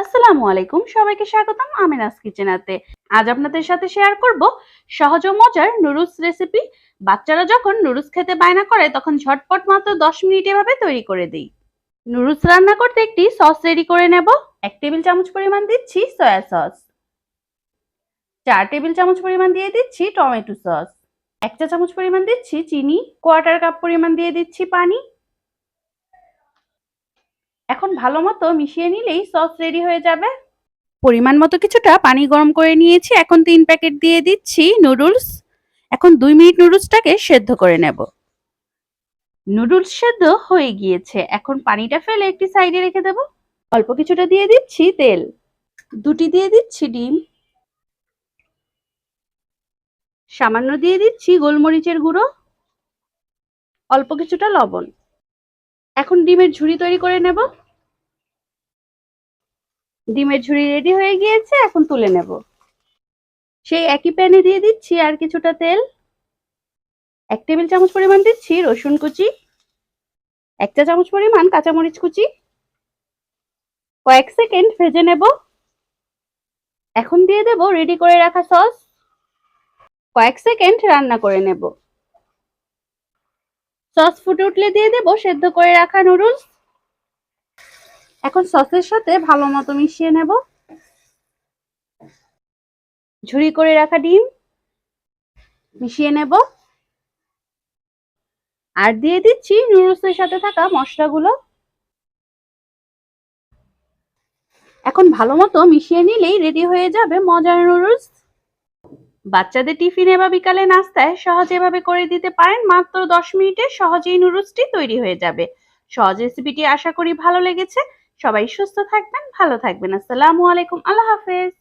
আসসালামু আলাইকুম। সবাইকে স্বাগতম আমিনাস কিচেনাতে আজ আপনাদের সাথে শেয়ার করব সহজ ও মজার নুডলস রেসিপি বাচ্চারা যখন নুডলস খেতে বায়না করে, তখন ঝটপট মাত্র দশ মিনিট এভাবে তৈরি করে দিই। নুডলস রান্না করতে একটি সস রেডি করে নেব। এক টেবিল চামচ পরিমাণ দিচ্ছি সয়া সস চার টেবিল চামচ পরিমাণ দিয়ে দিচ্ছি টমেটো সস এক চা চামচ পরিমাণ দিচ্ছি চিনি। কোয়ার্টার কাপ পরিমাণ দিয়ে দিচ্ছি পানি। এখন ভালো মতো মিশিয়ে নিলেই সস রেডি হয়ে যাবে। পরিমাণ মতো কিছুটা পানি গরম করে নিয়েছি। এখন তিন প্যাকেট দিয়ে দিচ্ছি নুডলস। এখন দুই মিনিট নুডলসটাকে সেদ্ধ করে নেব। নুডলস সেদ্ধ হয়ে গিয়েছে। এখন পানিটা ফেলে একটি সাইডে রেখে দেব। অল্প কিছুটা দিয়ে দিচ্ছি তেল। দুটি দিয়ে দিচ্ছি ডিম। সামান্য দিয়ে দিচ্ছি গোলমরিচের গুঁড়ো। অল্প কিছুটা লবণ। এখন ডিমের ঝুড়ি তৈরি করে নেব। ডিমের ঝুড়ি রেডি হয়ে গিয়েছে, এখন তুলে নেব। সেই একই প্যানে দিয়ে দিচ্ছি আর কিছুটা তেল। এক টেবিল চামচ পরিমাণ দিচ্ছি রসুন কুচি, এক চা চামচ পরিমাণ কাঁচামরিচ কুচি। কয়েক সেকেন্ড ভেজে নেব। এখন দিয়ে দেব রেডি করে রাখা সস। কয়েক সেকেন্ড রান্না করে নেব। সস ফুটে উঠলে দিয়ে দেব, সেদ্ধ করে রাখা নুডলস। এখন সসের সাথে ভালো মতো মিশিয়ে নেব। ঝুরি করে রাখা ডিম মিশিয়ে নেব। আর দিয়ে দিচ্ছি নুডলসের সাথে থাকা মশলাগুলো। এখন ভালো মতো মিশিয়ে নিলেই রেডি হয়ে যাবে মজার নুডলস। বাচ্চাদের টিফিনে বা বিকালে নাস্তায় সহজে এভাবে করে দিতে পারেন। মাত্র দশ মিনিটে সহজেই নুডলসটি তৈরি হয়ে যাবে। সহজ রেসিপিটি আশা করি ভালো লেগেছে। সবাই সুস্থ থাকবেন, ভালো থাকবেন। আসসালামু আলাইকুম। আল্লাহ হাফেজ।